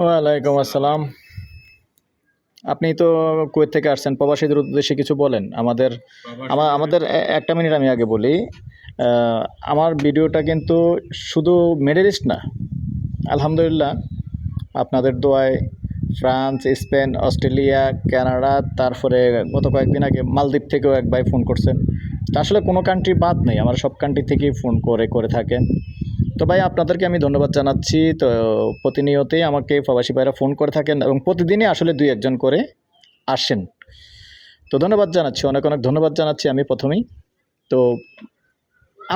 ওয়ালাইকুম আসসালাম। আপনি তো কুয়েত থেকে আসছেন, প্রবাসীদের উদ্দেশ্যে কিছু বলেন। আমাদের আমাদের একটা মিনিট আমি আগে বলি আমার ভিডিওটা কিন্তু শুধু মিডল-ইস্ট না, আলহামদুলিল্লাহ, আপনাদের দোয়ায় ফ্রান্স, স্পেন, অস্ট্রেলিয়া, কানাডা, তারপরে গত কয়েকদিন আগে মালদ্বীপ থেকেও এক ভাই ফোন করছেন। তা আসলে কোনো কান্ট্রি বাদ নেই, আমার সব কান্ট্রি থেকেই ফোন করে করে থাকেন। তো ভাই আপনাদেরকে আমি ধন্যবাদ জানাচ্ছি। তো প্রতিনিয়তই আমাকে প্রবাসী ভাইরা ফোন করে থাকেন এবং প্রতিদিনই আসলে দুই একজন করে আসেন। তো ধন্যবাদ জানাচ্ছি অনেক অনেক ধন্যবাদ জানাচ্ছি আমি প্রথমেই। তো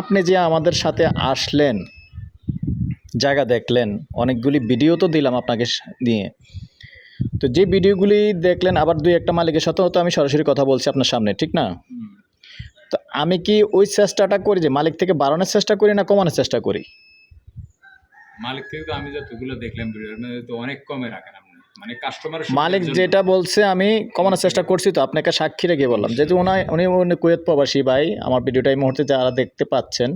আপনি যে আমাদের সাথে আসলেন জায়গা দেখলেন অনেকগুলি ভিডিও তো দিলাম আপনাকে দিয়ে। তো যে ভিডিওগুলি দেখলেন আবার দুই একটা মালিকের সাথেও তো আমি সরাসরি কথা বলছি আপনার সামনে ঠিক না? তো আমি কি ওই চেষ্টাটা করি যে মালিক থেকে বাড়ানোর চেষ্টা করি না কমানোর চেষ্টা করি? মালিক থেকে তো আমি যতগুলো দেখলাম ভিডিওর মধ্যে তো অনেক কমে রাখেন আপনি। মানে কাস্টমার মালিক যেটা বলছে আমি কমানোর চেষ্টা করছি তো আপনাকে সাক্ষী রেখে বললাম। যেহেতু ওনার উনি উনি কুয়েত প্রবাসী ভাই আমার ভিডিওটা এই মুহূর্তে যারা দেখতে পাচ্ছেন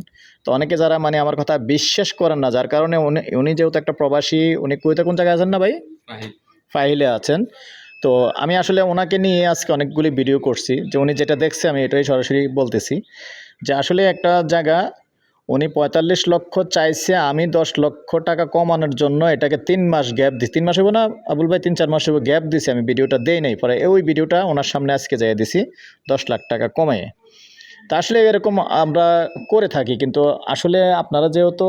তো অনেকে যারা মানে আমার কথা বিশ্বাস করেন না যার কারণে উনি উনি যেহেতু একটা প্রবাসী উনি কুয়েতে কোন জায়গায় আছেন না ভাই? ফাইলে আছেন। তো আমি আসলে ওনাকে নিয়ে আজকে অনেকগুলি ভিডিও করছি। যে উনি যেটা দেখছে আমি এটাই সরাসরি বলতেছি। যে আসলে একটা জায়গা উনি পঁয়তাল্লিশ লক্ষ চাইছে, আমি দশ লক্ষ টাকা কমানোর জন্য। এটাকে তিন মাস গ্যাপ দিই তিন মাস হবে না, আবুল ভাই, তিন, চার মাস হবে গ্যাপ দিছি। আমি ভিডিওটা দেই নাই, পরে ওই ভিডিওটা ওনার সামনে আজকে যাই দিছি, দশ লাখ টাকা কমায় তা আসলে এরকম আমরা করে থাকি, কিন্তু আসলে আপনারা যেহেতু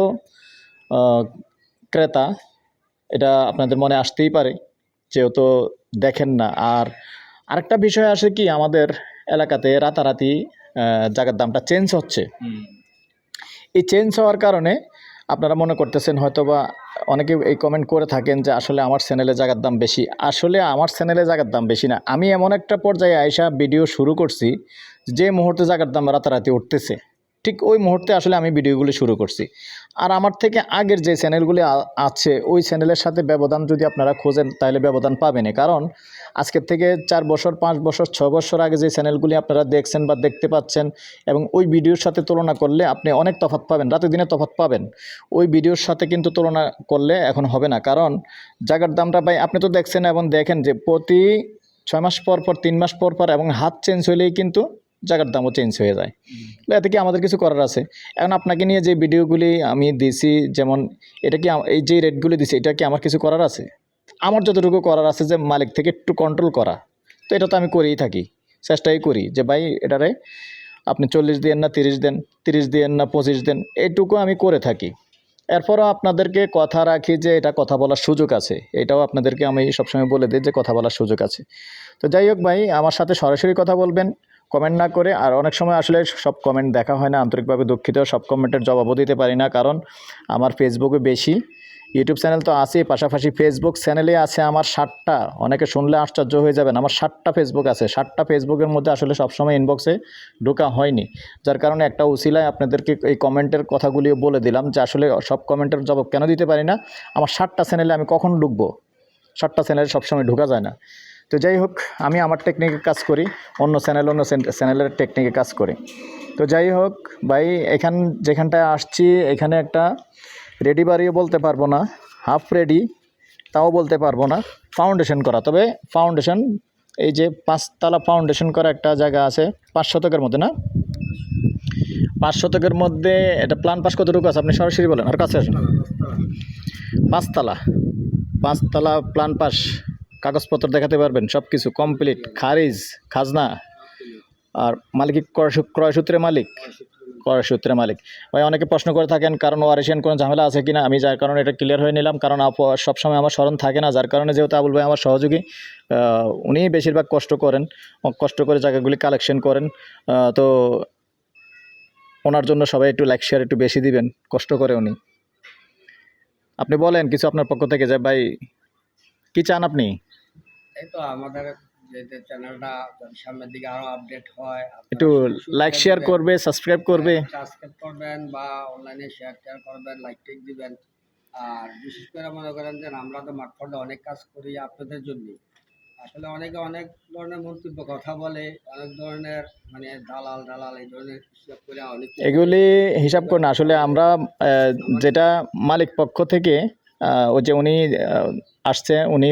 ক্রেতা, এটা আপনাদের মনে আসতেই পারে, যেহেতু দেখেন না। আর আরেকটা বিষয় আসে কি, আমাদের এলাকাতে রাতারাতি জায়গার দামটা চেঞ্জ হচ্ছে। এই চেঞ্জ হওয়ার কারণে আপনারা মনে করতেছেন হয়তো বা অনেকে এই কমেন্ট করে থাকেন যে আসলে আমার চ্যানেলে জায়গার দাম বেশি। আসলে আমার চ্যানেলে জায়গার দাম বেশি না। আমি এমন একটা পর্যায়ে আয়সা ভিডিও শুরু করছি যে মুহূর্তে জায়গার দাম রাতারাতি উঠতেছে। ঠিক ওই মুহূর্তে আসলে আমি ভিডিওগুলি শুরু করছি। আর আমার থেকে আগের যে চ্যানেলগুলি আছে, ওই চ্যানেলের সাথে ব্যবধান যদি আপনারা খোঁজেন, তাহলে ব্যবধান পাবেনই কারণ আজকের থেকে চার বছর, পাঁচ বছর, ছ বছর আগে যে চ্যানেলগুলি আপনারা দেখছেন বা দেখতে পাচ্ছেন এবং ওই ভিডিওর সাথে তুলনা করলে আপনি অনেক তফাৎ পাবেন, রাতে দিনে তফাৎ পাবেন। ওই ভিডিওর সাথে কিন্তু তুলনা করলে এখন হবে না। কারণ জায়গার দামটা ভাই, আপনি তো দেখছেন এবং দেখেন যে প্রতি ছয় মাস পর পর, তিন মাস পর পর এবং হাত চেঞ্জ হলেই কিন্তু জায়গার দামও চেঞ্জ হয়ে যায়। এতে কি আমাদের কিছু করার আছে? এখন আপনাকে নিয়ে যে ভিডিওগুলি আমি দিছি, যেমন এটা কি এই যে রেটগুলি দিছি, এটা কি আমার কিছু করার আছে? আমার যতটুকু করার আছে যে মালিক থেকে একটু কন্ট্রোল করা। তো এটা তো আমি করেই থাকি, চেষ্টাই করি যে ভাই এটারে আপনি চল্লিশ দিন না তিরিশ দেন, তিরিশ দিন না পঁচিশ দিন এইটুকু আমি করে থাকি। এরপরও আপনাদেরকে কথা রাখি যে এটা কথা বলার সুযোগ আছে। এটাও আপনাদেরকে আমি সবসময় বলে দিই যে কথা বলার সুযোগ আছে। তো যাই হোক ভাই, আমার সাথে সরাসরি কথা বলবেন। কমেন্ট না করে, আর অনেক সময় আসলে সব কমেন্ট দেখা হয় না, আন্তরিকভাবে দুঃখিত, সব কমেন্টের জবাবও দিতে পারি না, কারণ আমার ফেসবুকে বেশি। ইউটিউব চ্যানেল তো আছে পাশাপাশি ফেসবুক চ্যানেলে আছে আমার ষাটটা। অনেকে শুনলে আশ্চর্য হয়ে যাবেন, আমার ষাটটা ফেসবুক আছে। ষাটটা ফেসবুকের মধ্যে আসলে সবসময় ইনবক্সে ঢোকা হয়নি। যার কারণে একটা উসিলায় আপনাদেরকে এই কমেন্টের কথাগুলিও বলে দিলাম, যে আসলে সব কমেন্টের জবাব কেন দিতে পারি না? আমার ষাটটা চ্যানেলে আমি কখন ঢুকবো? ষাটটা চ্যানেলে সবসময় ঢোকা যায় না। তো যাই হোক, আমি আমার টেকনিকে কাজ করি, অন্য চ্যানেল অন্য চ্যানেলের টেকনিকে কাজ করি। তো যাই হোক, ভাই, এখান, যেখানটায় আসছি, এখানে একটা রেডি বাড়িও বলতে পারব না হাফ রেডি তাও বলতে পারব না ফাউন্ডেশন করা। তবে ফাউন্ডেশন এই যে পাঁচতলা ফাউন্ডেশন করা একটা জায়গা আছে, পাঁচ শতকের মধ্যে না? পাঁচ শতকের মধ্যে, এটা প্ল্যান পাস কতটুকু আছে? আপনি সরাসরি বলেন, আর কাছে আসুন। পাঁচতলা। পাঁচতলা প্ল্যান পাস কাগজপত্র দেখাতে পারবেন সব কিছু কমপ্লিট খারিজ, খাজনা। আর মালিক ক্রয় সূ- ক্রয়সূত্রে মালিক? ক্রয়সূত্রে মালিক। ভাই, অনেকে প্রশ্ন করে থাকেন, কারণ ওয়ারিশিয়ান কোনো ঝামেলা আছে কিনা? আমি যার কারণে এটা ক্লিয়ার হয়ে নিলাম, কারণ সবসময় আমার স্মরণ থাকে না, যার কারণে যেহেতু আবুল ভাই আমার সহযোগী উনিই বেশিরভাগ কষ্ট করেন কষ্ট করে জায়গাগুলি কালেকশন করেন তো ওনার জন্য সবাই একটু লাইক শেয়ার একটু বেশি দিবেন, কষ্ট করে উনি। আপনি বলেন, কিছু আপনার পক্ষ থেকে যে, ভাই, কি চান আপনি? এই তো আমাদের যে চ্যানেলটা সামনের দিকে আরও আপডেট হয় একটু লাইক শেয়ার করবে সাবস্ক্রাইব করবে। সাবস্ক্রাইব করবেন বা অনলাইনে শেয়ার টেয়ার করবেন লাইক টেক দিবেন। আর বিশেষ করে মনে করেন যে আমরা তো মাঠফলে অনেক কাজ করি আপনাদের জন্য। আসলে অনেকে অনেক ধরনের মন্তব্য কথা বলে অনেক ধরনের মানে দালাল দালাল এই ধরনের হিসাব করে অনেক এগুলি হিসাব করে না আসলে আমরা যেটা মালিক পক্ষ থেকে ওই যে উনি আসছে উনি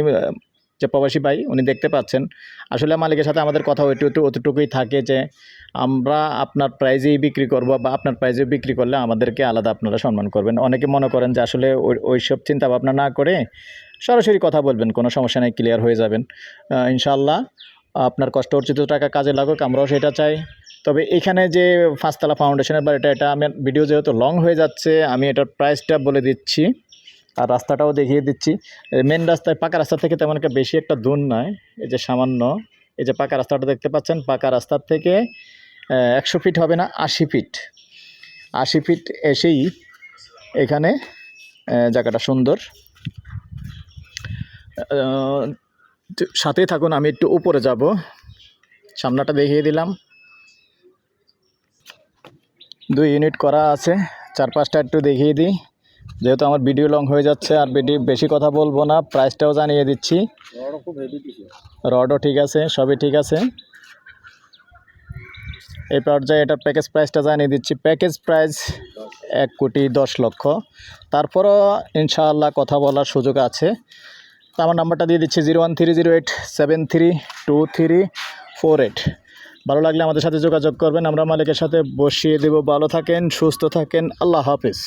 যে প্রবাসী ভাই উনি দেখতে পাচ্ছেন। আসলে মালিকের সাথে আমাদের কথা ওইটু একটু অতটুকুই থাকে যে আমরা আপনার প্রাইজেই বিক্রি করব বা আপনার প্রাইজে বিক্রি করলে আমাদেরকে আলাদা আপনারা সম্মান করবেন। অনেকে মনে করেন যে আসলে ওই ওইসব চিন্তা ভাবনা না করে সরাসরি কথা বলবেন কোনো সমস্যা নেই ক্লিয়ার হয়ে যাবেন। আহ, ইনশাআল্লাহ আপনার কষ্ট অর্জিত টাকা কাজে লাগুক আমরাও সেটা চাই। তবে এখানে যে পাঁচতলা ফাউন্ডেশনের বাড়িটা এটা আমি ভিডিও যেহেতু লং হয়ে যাচ্ছে আমি এটার প্রাইসটা বলে দিচ্ছি। আর রাস্তাটাও দেখিয়ে দিচ্ছি। মেন রাস্তায় পাকা রাস্তা থেকে তেমন একটা বেশি একটা দূর নয় এই যে সামান্য, এই যে পাকা রাস্তাটা দেখতে পাচ্ছেন, পাকা রাস্তার থেকে একশো ফিট হবে না, আশি ফিট। আশি ফিট এসেই এখানে জায়গাটা সুন্দর। সাথেই থাকুন, আমি একটু উপরে যাব। সামনাটা দেখিয়ে দিলাম। দুই ইউনিট করা আছে চার পাঁচটা একটু দেখিয়ে দিই। যেহেতু আমার ভিডিও লং হয়ে যাচ্ছে, আর ভিডিও বেশি কথা বলব না, প্রাইসটাও জানিয়ে দিচ্ছি। রডও ঠিক আছে, সবই ঠিক আছে। এই পর্যায়ে এটার প্যাকেজ প্রাইসটা জানিয়ে দিচ্ছি। প্যাকেজ প্রাইস এক কোটি দশ লক্ষ। তারপরও ইনশাআল্লাহ কথা বলার সুযোগ আছে। তো আমার নাম্বারটা দিয়ে দিচ্ছি, zero one three zero eight seven three two three four eight. ভালো লাগলে আমাদের সাথে যোগাযোগ করবেন। আমরা মালিকের সাথে বসিয়ে দেব। ভালো থাকেন, সুস্থ থাকেন। আল্লাহ হাফিজ।